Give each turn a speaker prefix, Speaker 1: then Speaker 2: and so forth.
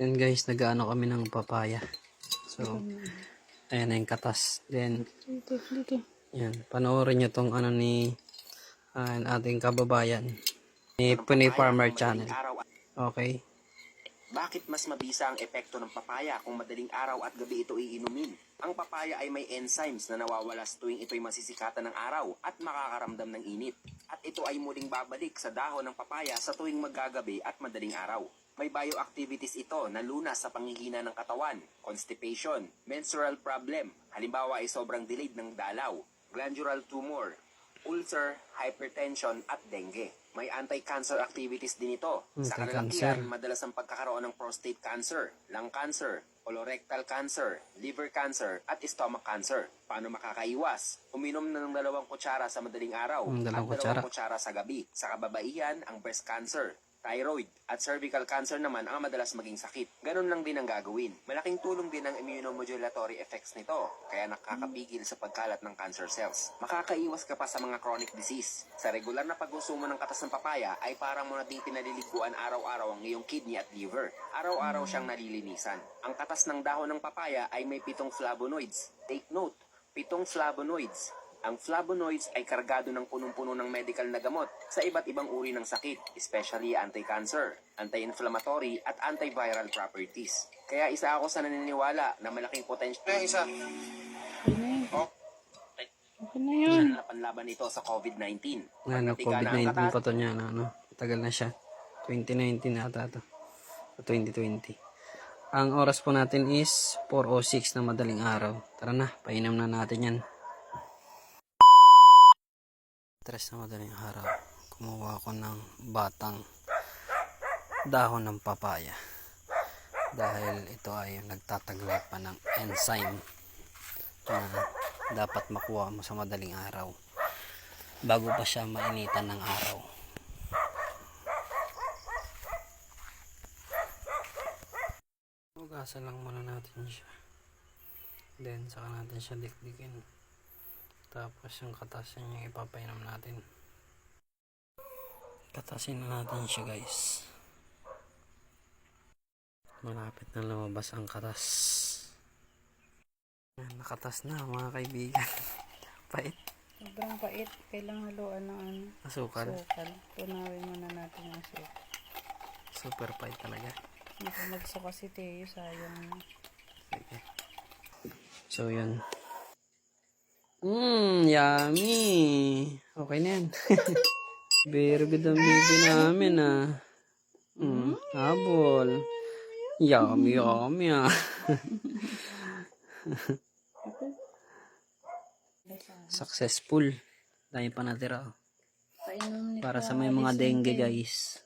Speaker 1: Then guys, nag-ano kami ng papaya. So, ayan na yung katas. Then,
Speaker 2: Dito, dito.
Speaker 1: yan. Panoorin nyo tong ano ni ah, ating kababayan. Ni Pinoy Farmer Channel. Okay.
Speaker 3: Bakit mas mabisa ang epekto ng papaya kung madaling araw at gabi ito iinumin? Ang papaya ay may enzymes na nawawalas tuwing ito'y masisikatan ng araw at makakaramdam ng init. At ito ay muling babalik sa dahon ng papaya sa tuwing maggagabi at madaling araw. May bioactivities ito na lunas sa panghihina ng katawan, constipation, menstrual problem, halimbawa ay sobrang delayed ng dalaw, glandular tumor, ulcer, hypertension at dengue. May anti-cancer activities din ito. Sa
Speaker 1: Anti-cancer.
Speaker 3: kalalakihan, madalas ang pagkakaroon ng prostate cancer, lung cancer, colorectal cancer, liver cancer, at stomach cancer. Paano makakaiwas? Uminom na ng dalawang kutsara sa madaling araw
Speaker 1: Mm,
Speaker 3: at
Speaker 1: dalawang
Speaker 3: dalawang
Speaker 1: kutsara.
Speaker 3: kutsara sa gabi. Sa kababaihan, ang breast cancer, thyroid, at cervical cancer naman ang madalas maging sakit. Ganun lang din ang gagawin. Malaking tulong din ang immunomodulatory effects nito, kaya nakakapigil sa pagkalat ng cancer cells. Makakaiwas ka pa sa mga chronic disease. Sa regular na pag-usumo ng katas ng papaya ay parang mo na ding pinaliliguan araw-araw ang iyong kidney at liver. Araw-araw siyang nalilinisan. Ang katas ng dahon ng papaya ay may pitong flavonoids. Take note, pitong flavonoids. Ang flavonoids ay kargado ng punong-puno ng medical na gamot sa iba't ibang uri ng sakit, especially anti-cancer, anti-inflammatory at antiviral properties. Kaya isa ako sa naniniwala na malaking potential isa
Speaker 2: Okay na yun.
Speaker 3: Oh.
Speaker 2: Okay na yun.
Speaker 3: na panlaban ito sa COVID-19.
Speaker 1: Ano,
Speaker 3: Pagkatiga na ang
Speaker 1: COVID-19
Speaker 3: katas-
Speaker 1: pa to niya. Ano, tagal na siya. 2019 na ata to. O 2020. Ang oras po natin is 4.06 na madaling araw. Tara na, painom na natin yan. Tres na madaling araw. Kumuha ako ng batang dahon ng papaya. Dahil ito ay nagtataglay pa ng enzyme na dapat makuha mo sa madaling araw bago pa siya mainitan ng araw. Hugasan lang muna natin siya. Then, saka natin siya dikdikin. Tapos, yung katasin yung ipapainom natin. Katasin na natin siya, guys. Malapit na lumabas ang katas. Nakatas na, mga kaibigan. Pait.
Speaker 2: Sobrang pait. Kailangan haluan ng ano,
Speaker 1: Asukal.
Speaker 2: sukal. Tunawin muna natin ang sukal.
Speaker 1: Super pait talaga.
Speaker 2: Hindi magsuka si Teo, sayang.
Speaker 1: Sige. So, yun. Mmm, yummy. Okay na yan. Very good ang baby namin, ah. Mm, habol. Yummy, yummy, ah. Successful. Dahil pa natira, oh. Para sa may mga dengue, guys.